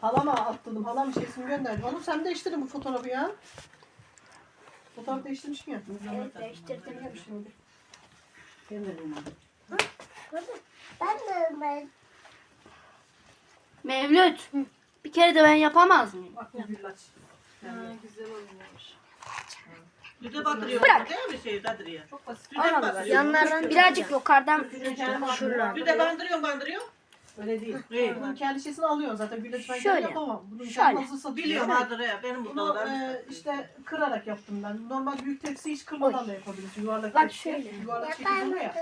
Halama attırdım. Halam şeysini gönderdi. Oğlum sen değiştirdin bu fotoğrafı ya. Fotoğraf değiştirmişsin ya. Evet değiştirdim. Yap şimdi. Ben de ben. Mevlüt. Bir kere de ben yapamaz mıyım? Bak bu güllaç. güzel olmuş. Bir de batırıyor. Bırak. Değil mi şey Kadriye? Çok basit. Bir de batırıyor. Yanlardan birazcık yukarıdan Şuradan. Bir de bandırıyor bandırıyor. Öyle değil. Bunun kendi şeysini alıyorsun zaten. Güllaç ben Şöyle. Yapamam. Bunun Şöyle. satıyor. Biliyorum Kadriye. Benim Bunu burada e, işte kırarak yaptım ben. Normal büyük tepsi hiç kırmadan da yapabilirsin. Yuvarlak Bak tepsi. şöyle. Yuvarlak şekilde ya.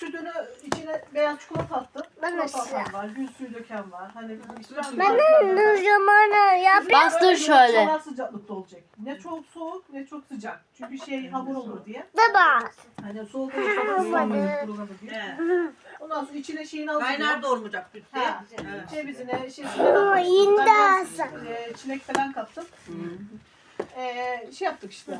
Sütünü içine beyaz çikolata attım. Ben Çikolata mesela. atan var, gül suyu döken var. Hani işte Ben de zamanı yap. Bastır şöyle. Çalar sıcaklıkta olacak. Ne çok soğuk ne çok sıcak. Çünkü şey hamur olur diye. Baba. Hani soğuk olursa da kurulanır diye. He. Ondan sonra içine şeyini hazırlıyor. Kaynar da olmayacak süt diye. Ha, Evet. cevizine, şeysine Oo, katmıştım. yine Ben de biraz, alsam. e, çilek falan kattım. E, şey yaptık işte.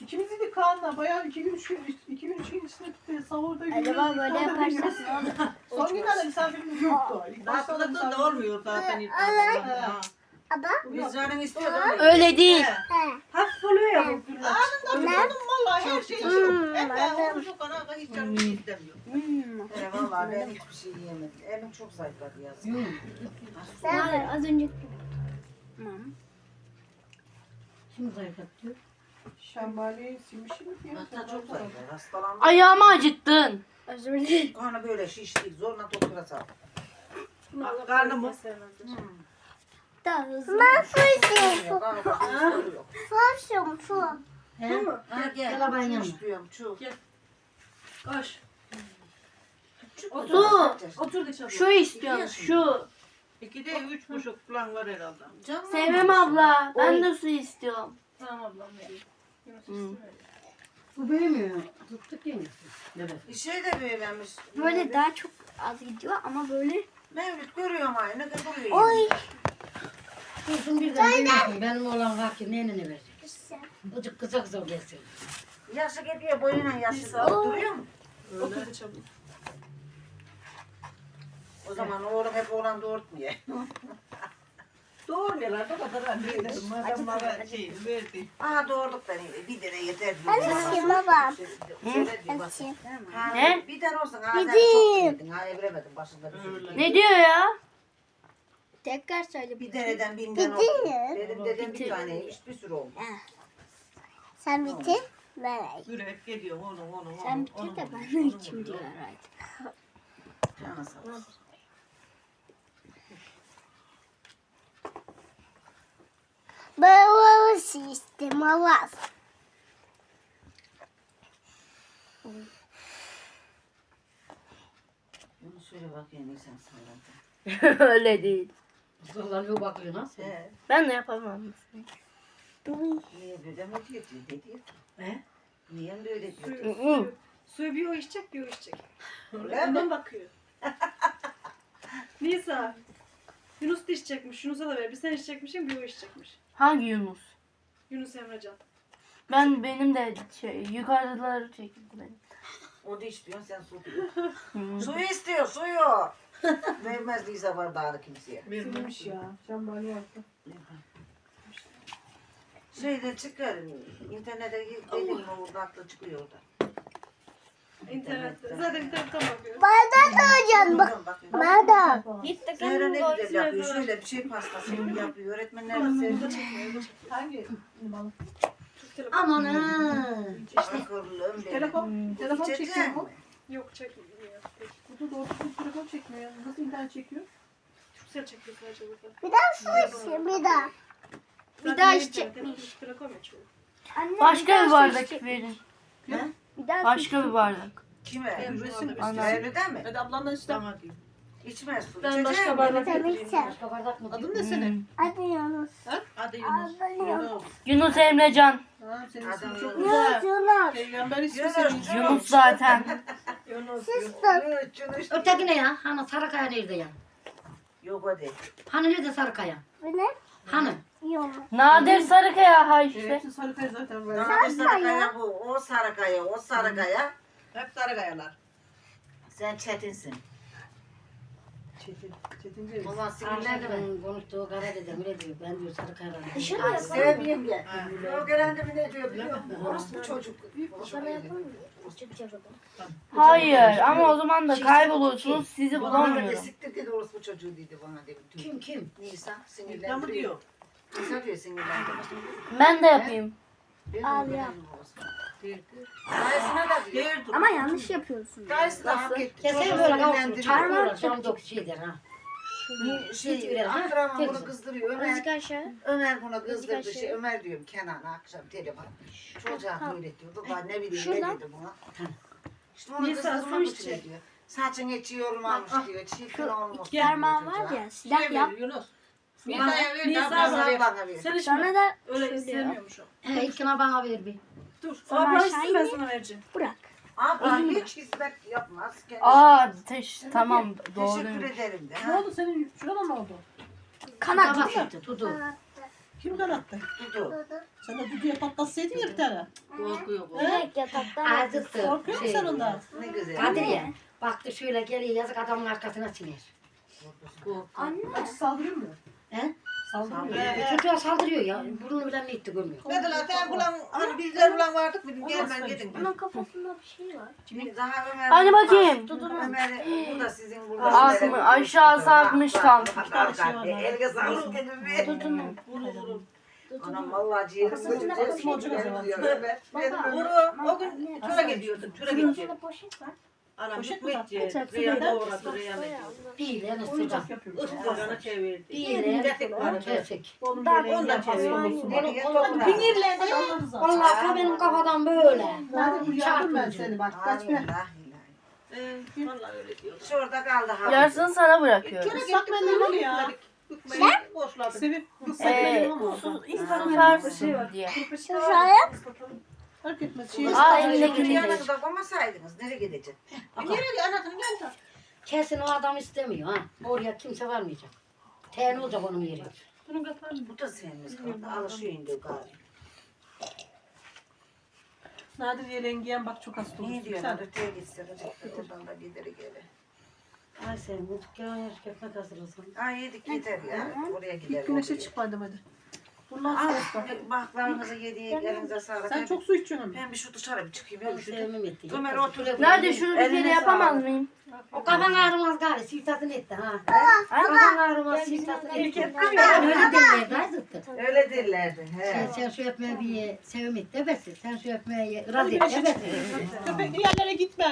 İkimiz yedik Kaan'la bayağı iki gün, üç gün, iki gün, üç gün içinde bitti. Sahurda yiyoruz. Acaba böyle iftarda yaparsak Son günlerde misafirimiz yoktu. Başta da da olmuyor zaten ilk Evet. başta. Baba. Biz canın istiyoruz. Öyle değil. Hafif oluyor ya bu güllaç. Anında tutundum vallahi her şey Hmm, yok. Hep ben kadar hiç canım istemiyor. He valla ben hiçbir şey yiyemedim. Elim çok zayıfladı yazın. Ben Az önce. Tamam. Kim zayıflattı? Şambali simişi mi diyor? Hatta çok zayıfladı. Hastalandı. Ayağımı acıttın. özür dilerim. Karnı böyle şiştik. Zorla doktora saldık. Karnım mı? Daha hızlı. Ben su istiyorum. Su istiyorum su. He? Ha gel. Gel ben. Koş. Su. Otur da çabuk. Şu istiyorum. Şu. İkide üç buçuk falan var herhalde. Canım Sevim abla. Ben de su istiyorum. Tamam ablam vereyim. Bu büyümüyor. Tuttuk yemiyor. Evet. Şey de büyümemiş. Böyle daha çok az gidiyor ama böyle. Mevlüt görüyorum aynı. Ne duruyor Oy. Dursun birden büyümesin. Benim oğlan var ki neyini verecek? Bıcık kısa kısa gelsin. Yaşı gidiyor boyuna yaşı da duruyor mu? Otur da çabuk. O zaman oğlum hep oğlan doğurtmuyor. Doğurmuyorlar da kadar anne. Madem bana şey verdi. Aha doğurduk. Bir tane yeter. Ben istiyorum baba. Söyle Ben diyor bak. Ha, Ne? Bir tane olsun. Ha, sen Gideyim. çok yedin. Ha eviremedim başında bir. Ne diyor ya? Tekrar söyle. Bir deneden binden oldu. Gideyim. Benim dedem bir taneymiş. Bir sürü oldu. Sen bitir. Ben Yürek gidiyor onu onu onu. Sen bitir de ben içim diyor herhalde. Canı sağ olsun. Baba sistem avaz. Bunu şöyle bakayım sen sana. Öyle değil. Zorlanıyor bakıyor nasıl? He. Ben de yapamam. Niye böyle mi diyor? Ne diyor? He? Niye böyle diyor? Suyu, suyu, suyu bir o içecek bir o içecek. Öyle mi? Ondan bakıyor. Nisa. Yunus da içecekmiş. Yunus'a da ver. Bir sen içecekmişsin bir o içecekmiş. Hangi Yunus? Yunus Emrecan. Ben benim de şey, yukarıdaları çekildi benim. O da istiyor sen su diyor. Suyu istiyor suyu. Vermez Lisa bardağını kimseye. Silmiş ya. Şambali yaptı. Şeyde çıkar. İnternete dedim mi orada aklı çıkıyor orada. İnternette. Zaten internetten bakıyor. Bardak alacağım bak. Bardak. Git de Zehra ne güzel yapıyor. da- Şöyle bir şey pastası gibi yapıyor. Öğretmenler de sevdi. Hangi. Aman ha. Akıllım benim. Telefon, telefon çekiyor mu? Yok çekmiyor. Peki. Kutu doğru düzgün telefon çekmiyor. Nasıl internet çekiyor? Türksel çekiyor sadece burada. Bir daha su istiyorum bir daha. Zaten daha içecekmiş. Türk Telekom. Anne, Başka bir bardak verin. Bir daha Başka bir bardak. Kime? Emre'sin Ana. Evliden mi? Hadi ablandan iste. Tamam. İçmez su. Ben İçecek başka mi? bardak Tabii getireyim. ki. Başka bardak mı? Adın ne senin? Hadi Yunus. Hadi Yunus. Hadi Yunus. Yunus Emrecan. Ha, senin ismin çok Yunus. güzel. Yunus. Peygamber ismi Yunus. senin. Yunus zaten. Yunus. Sistem. Şunu işte. Öteki ne ya? Hani Sarıkaya nerede ya? Yok hadi. Hani nerede Sarıkaya? Bu ne? Hani? Yunus. Nadir Sarıkaya ha işte. Hepsi Sarıkaya zaten böyle. Bir sarıkaya bu. O sarıkaya, o sarıkaya. Hep sarı kayalar. Sen çetinsin. Çetin. Çetin ceviz. Valla sinirlendi ben. Arkadaşımın konuştuğu kara dedim öyle diyor. Ben diyor sarı kayran. Dışarı Ay, yapalım. Sevmeyeyim ya. O gelende mi ne diyor biliyor musun? Orospu çocuk. Dışarı yapalım mı? Hayır ama o zaman da kaybolursunuz sizi Bana da bulamıyorum. siktir dedi orospu çocuğu dedi bana dedi. Kim kim? Nisa İkramı sinirlendiriyor. diyor. Nisa diyor sinirlendiriyor. Ben de yapayım. Al ya. Dayısına da diyor. Ama yanlış yapıyorsun. Dayısı da hak etti. Kesin böyle. Çarpıyorlar. Cam dök şeyler ha. Şey, Şey, bunu kızdırıyor. Ömer. Ömer bunu kızdırdı. Şey. Ömer diyorum Kenan'a akşam telefon. Çocuğa böyle diyordu. Ben ne bileyim Şuradan. ne dedi buna. İşte onu kızdırmak için diyor. Saçın içi yorulmamış diyor. Çirkin olmuş. Gel. Derman var ya silah Şey yap. Yunus. Bana Nisa'ya ver. Nisa daha Bana ver. Sana da Öyle istemiyormuş o. He ilkine bana ver bir. Dur. Sonra Abla aşağı ben ineyim. sana vereceğim. bırak. Abla hiç hizmet yapmaz. Kendisi Aa teş tamam Teşekkür doğru. ederim de. Ne ha. oldu senin? Şurada ne oldu? Kanat. Tabak yaptı. Tudu. Kim kanattı? Dudu. Sen de düdüğe patlatsaydın ya bir tane. Korkuyor bu. Direkt yataktan. Acıttı. Korkuyor musun sen ondan? Ne güzel. Kadir ya. Baktı şöyle geliyor yazık adamın arkasına siner. Anne. Acı saldırıyor mu? He? Saldırıyor. E, çocuğa saldırıyor ya. Burnu bile ne itti görmüyor. Ne kadar sen bulan hani bizler bulan vardık bizim gelmen gidin. Onun kafasında bir şey var. Şimdi daha Ömer. Hadi bakayım. Ömer burada sizin burada. Az mı? Aşağı sarkmış tam. Elge sağlık dedim vurur. Anam vallahi ciğerim. Baba. Vuru. O gün töre gidiyorduk. Töre gidiyorduk. Poşet var. Anam Poşet mi gitmeyecek. var? Rüya Neden? doğradı. Rüya ne? Bir ile sıcak. Oyuncak yapıyor. Isparana çevirdi. Bir ile Kesik var. kesik. Onun Bak, böyle onu da yapması çevir. olsun. Nereye Onu- toprağa? Binirle de alırız zaten. Vallahi benim kafadan böyle. Hadi bu yardım ben seni bak. Kaç bir. Ee, Vallahi öyle diyor. Şurada kaldı ha. Yarısını sana bırakıyorum. Islak mendil var ya. Sen? Boşladık. Sevip ıslak Ee, mendil ama su orada. ısıtarsın diye. Şuraya. Fark etmez. Şey, Aa, yanına da koymasaydınız nereye gidecek? Nereye anasını gel de. Kesin o adam istemiyor ha. Oraya kimse varmayacak. Ten olacak onun yeri. Bunu kapatalım. Bu da sevimiz kaldı. Alışıyor indi galiba. Nadir yelengiyen bak çok hasta Ne olursun. diyorlar? Sen Öteye gitsin. Oradan da gideri geri. Ay sen bu dükkan yaş köpek hazırlasın. Ay yedik yeter ya. Oraya ilk güneşe çıkmadım hadi. Bundan Al sonra bak. baklarınızı yediği elinize sağlık. Sen Ben- çok su içiyorsun ama. Ben bir şu dışarı bir çıkayım. Ben Ya, şu sevmem etti. Ömer otur. Nerede şunu bir Eline kere yapamaz sağlık. mıyım? O kafan ağrımaz gari. Sirtatın etti ha. Kafan ağrımaz sirtatın etti. Öyle derlerdi azıttı. Öyle derlerdi. Sen, He. sen şu öpmeyi bir sevim et de besin. Sen şu öpmeyi razı et de besin. Köpekli yerlere gitme.